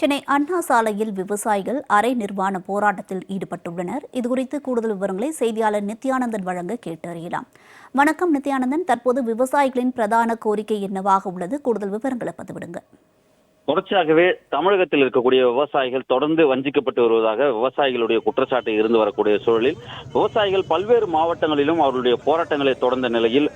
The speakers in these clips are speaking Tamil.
சென்னை அண்ணா சாலையில் விவசாயிகள் அரை நிர்வாண போராட்டத்தில் ஈடுபட்டுள்ளனர். இதுகுறித்து கூடுதல் விவரங்களை செய்தியாளர் நித்யானந்தன் வழங்க கேட்டு அறியலாம் வணக்கம் நித்யானந்தன். தற்போது விவசாயிகளின் பிரதான கோரிக்கை என்னவாக உள்ளது? கூடுதல் விவரங்களை பதிவிடுங்க தொடர்ச்சியாகவே தமிழகத்தில் இருக்கக்கூடிய விவசாயிகள் தொடர்ந்து வஞ்சிக்கப்பட்டு வருவதாக விவசாயிகளுடைய குற்றச்சாட்டு இருந்து வரக்கூடிய சூழலில் விவசாயிகள் பல்வேறு மாவட்டங்களிலும் அவர்களுடைய போராட்டங்களை தொடர்ந்த நிலையில்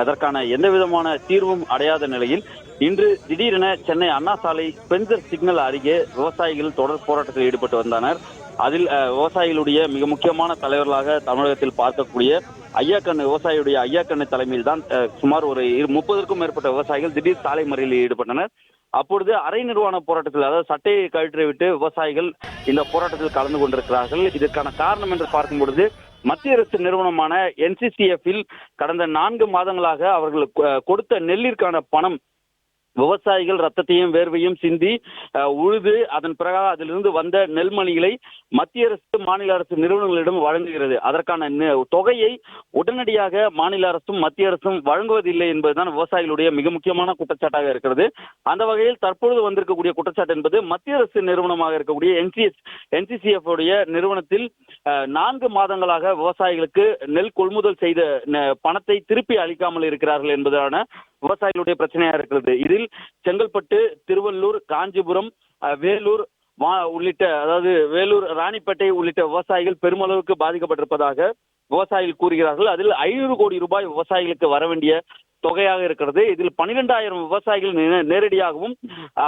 அதற்கான எந்த விதமான தீர்வும் அடையாத நிலையில் இன்று திடீரென சென்னை அண்ணா சாலை ஸ்பென்சர் சிக்னல் அருகே விவசாயிகள் தொடர் போராட்டத்தில் ஈடுபட்டு வந்தனர். அதில் அஹ், விவசாயிகளுடைய மிக முக்கியமான தலைவர்களாக தமிழகத்தில் பார்க்கக்கூடிய ஐயாக்கண்ணு விவசாயியுடைய ஐயாக்கண்ணு தலைமையில் தான் சுமார் ஒரு இரு- முப்பதற்கும் மேற்பட்ட விவசாயிகள் திடீர் சாலை மறியலில் ஈடுபட்டனர். அப்பொழுது அரை நிர்வாண போராட்டத்தில் அதாவது சட்டையை கழற்றி விட்டு விவசாயிகள் இந்த போராட்டத்தில் கலந்து கொண்டிருக்கிறார்கள். இதற்கான காரணம் என்று பார்க்கும் பொழுது மத்திய அரசு நிறுவனமான என்சிசிஎஃப்பில் கடந்த நான்கு மாதங்களாக அவர்கள் கொடுத்த நெல்லிற்கான பணம் விவசாயிகள் ரத்தத்தையும் வேர்வையும் சிந்தி அஹ், உழுது அதன் பிறகு அதிலிருந்து வந்த நெல்மணிகளை மத்திய அரசு மாநில அரசு நிறுவனங்களிடம் வழங்குகிறது. அதற்கான தொகையை உடனடியாக மாநில அரசும் மத்திய அரசும் வழங்குவதில்லை என்பதுதான் விவசாயிகளுடைய மிக முக்கியமான குற்றச்சாட்டாக இருக்கிறது. அந்த வகையில் தற்பொழுது வந்திருக்கக்கூடிய குற்றச்சாட்டு என்பது மத்திய அரசு நிறுவனமாக இருக்கக்கூடிய என்சிஎஸ் என்சிசிஎஃப் உடைய நிறுவனத்தில் நான்கு மாதங்களாக விவசாயிகளுக்கு நெல் கொள்முதல் செய்த பணத்தை திருப்பி அளிக்காமல் இருக்கிறார்கள் என்பதான விவசாயிகளுடைய பிரச்சனையா இருக்கிறது. இதில் செங்கல்பட்டு திருவள்ளூர் காஞ்சிபுரம் அஹ், வேலூர் மா உள்ளிட்ட அதாவது வேலூர் ராணிப்பேட்டை உள்ளிட்ட விவசாயிகள் பெருமளவுக்கு பாதிக்கப்பட்டிருப்பதாக விவசாயிகள் கூறுகிறார்கள். அதில் ஐநூறு கோடி ரூபாய் விவசாயிகளுக்கு வர வேண்டிய தொகையாக இருக்கிறது. இதில் பனிரெண்டாயிரம் விவசாயிகள் நேரடியாகவும்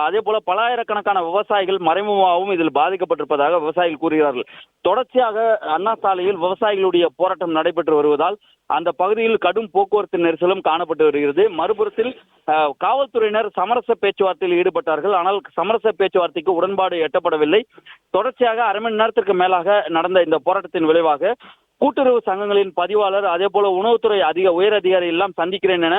அதே போல பலாயிரக்கணக்கான விவசாயிகள் மறைமுகமாகவும் இதில் பாதிக்கப்பட்டிருப்பதாக விவசாயிகள் கூறுகிறார்கள். தொடர்ச்சியாக அண்ணா சாலையில் விவசாயிகளுடைய போராட்டம் நடைபெற்று வருவதால் அந்த பகுதியில் கடும் போக்குவரத்து நெரிசலும் காணப்பட்டு வருகிறது. மறுபுறத்தில் அஹ், காவல்துறையினர் சமரச பேச்சுவார்த்தையில் ஈடுபட்டார்கள். ஆனால் சமரச பேச்சுவார்த்தைக்கு உடன்பாடு எட்டப்படவில்லை. தொடர்ச்சியாக அரை மணி நேரத்திற்கு மேலாக நடந்த இந்த போராட்டத்தின் விளைவாக கூட்டுறவு சங்கங்களின் பதிவாளர் அதே போல உணவுத்துறை அதிக உயர் அதிகாரி எல்லாம் சந்திக்கிறேன் என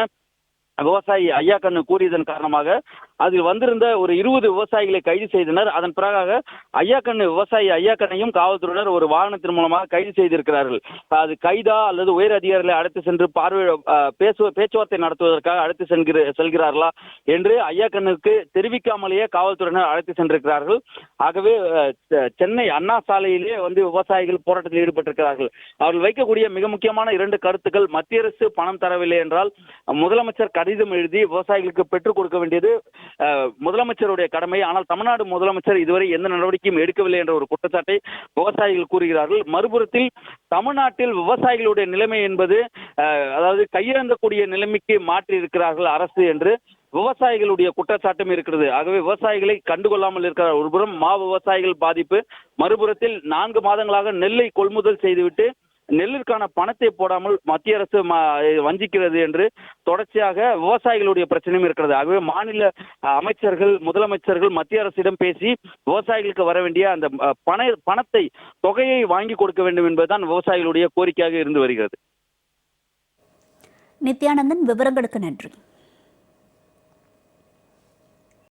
விவசாயி ஐயா கண்ணு கூறியதன் காரணமாக அதில் வந்திருந்த ஒரு இருபது விவசாயிகளை கைது செய்தனர். அதன் பிறகாக ஐயாக்கண்ணு விவசாயி ஐயாக்கண்ணையும் காவல்துறையினர் ஒரு வாகனத்தின் மூலமாக கைது செய்திருக்கிறார்கள். அது கைதா அல்லது உயர் அதிகாரிகளை அழைத்து சென்று பார்வை பேசு பேச்சுவார்த்தை நடத்துவதற்காக அழைத்து சென்கிற செல்கிறார்களா என்று ஐயாக்கண்ணுக்கு தெரிவிக்காமலேயே காவல்துறையினர் அழைத்து சென்றிருக்கிறார்கள். ஆகவே செ- சென்னை அண்ணா சாலையிலே வந்து விவசாயிகள் போராட்டத்தில் ஈடுபட்டிருக்கிறார்கள். அவர்கள் வைக்கக்கூடிய மிக முக்கியமான இரண்டு கருத்துக்கள் மத்திய அரசு பணம் தரவில்லை என்றால் முதலமைச்சர் கடிதம் எழுதி விவசாயிகளுக்கு பெற்றுக் கொடுக்க வேண்டியது முதலமைச்சருடைய கடமை. ஆனால் தமிழ்நாடு முதலமைச்சர் இதுவரை எந்த நடவடிக்கையும் எடுக்கவில்லை என்ற ஒரு குற்றச்சாட்டை விவசாயிகள் கூறுகிறார்கள். மறுபுறத்தில் தமிழ்நாட்டில் விவசாயிகளுடைய நிலைமை என்பது அஹ், அதாவது கையெழுந்தக்கூடிய நிலைமைக்கு மாற்றி இருக்கிறார்கள் அரசு என்று விவசாயிகளுடைய குற்றச்சாட்டும் இருக்கிறது. ஆகவே விவசாயிகளை கண்டுகொள்ளாமல் இருக்கிறார். ஒருபுறம் மா விவசாயிகள் பாதிப்பு. மறுபுறத்தில் நான்கு மாதங்களாக நெல்லை கொள்முதல் செய்துவிட்டு நெல்லிற்கான பணத்தை போடாமல் மத்திய அரசு வஞ்சிக்கிறது என்று தொடர்ச்சியாக விவசாயிகளுடைய பிரச்சனையும் இருக்கிறது. ஆகவே மாநில அமைச்சர்கள் முதலமைச்சர்கள் மத்திய அரசிடம் பேசி விவசாயிகளுக்கு வர வேண்டிய அந்த பண பணத்தை தொகையை வாங்கி கொடுக்க வேண்டும் என்பதுதான் விவசாயிகளுடைய கோரிக்கையாக இருந்து வருகிறது. நித்யானந்தன் விவரங்களுக்கு நன்றி.